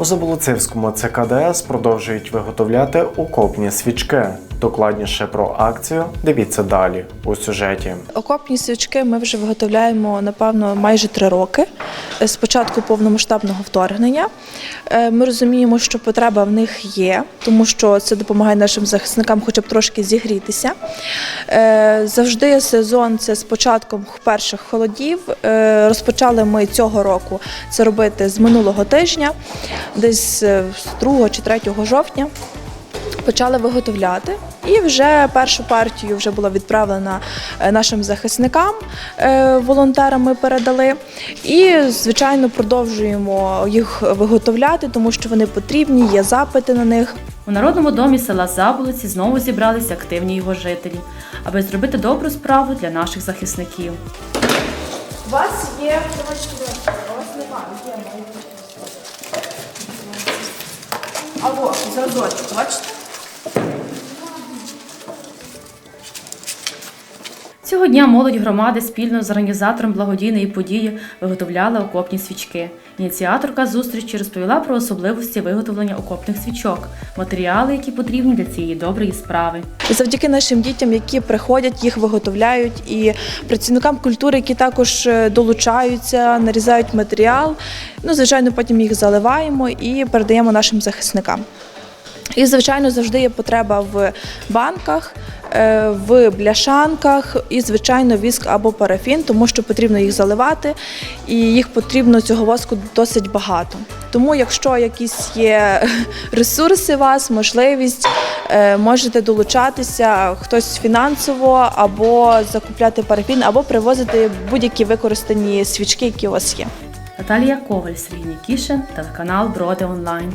У Заболоцевському ЦКДС продовжують виготовляти окопні свічки. Докладніше про акцію дивіться далі у сюжеті. Окопні свічки ми вже виготовляємо напевно майже три роки з початку повномасштабного вторгнення. Е, Ми розуміємо, що потреба в них є, тому що це допомагає нашим захисникам, хоча б трошки зігрітися. Е, Завжди сезон це з початком перших холодів. Е, Розпочали ми цього року це робити з минулого тижня, десь е, з 2 чи 3 жовтня почали виготовляти. І вже першу партію вже була відправлена е, нашим захисникам, е, волонтерам ми передали. І, звичайно, продовжуємо їх виготовляти, тому що вони потрібні, є запити на них. У народному домі села Заболоці знову зібралися активні його жителі, аби зробити добру справу для наших захисників. У вас є у вас немає, є Або зразочок, бачите? Цього дня молодь громади спільно з організатором благодійної події виготовляла окопні свічки. Ініціаторка зустрічі розповіла про особливості виготовлення окопних свічок, матеріали, які потрібні для цієї доброї справи. Завдяки нашим дітям, які приходять, їх виготовляють, і працівникам культури, які також е, долучаються, нарізають матеріал. Ну, звичайно, потім їх заливаємо і передаємо нашим захисникам. І, звичайно, завжди є потреба в банках, в бляшанках і, звичайно, віск або парафін, тому що потрібно їх заливати, і їх потрібно цього воску досить багато. Тому, якщо якісь є ресурси у вас, можливість, е, можете долучатися хтось фінансово або закупляти парафін, або привозити будь-які використані свічки, які у вас є. Наталія Коваль, Сергій Нікішин, телеканал Броди Онлайн.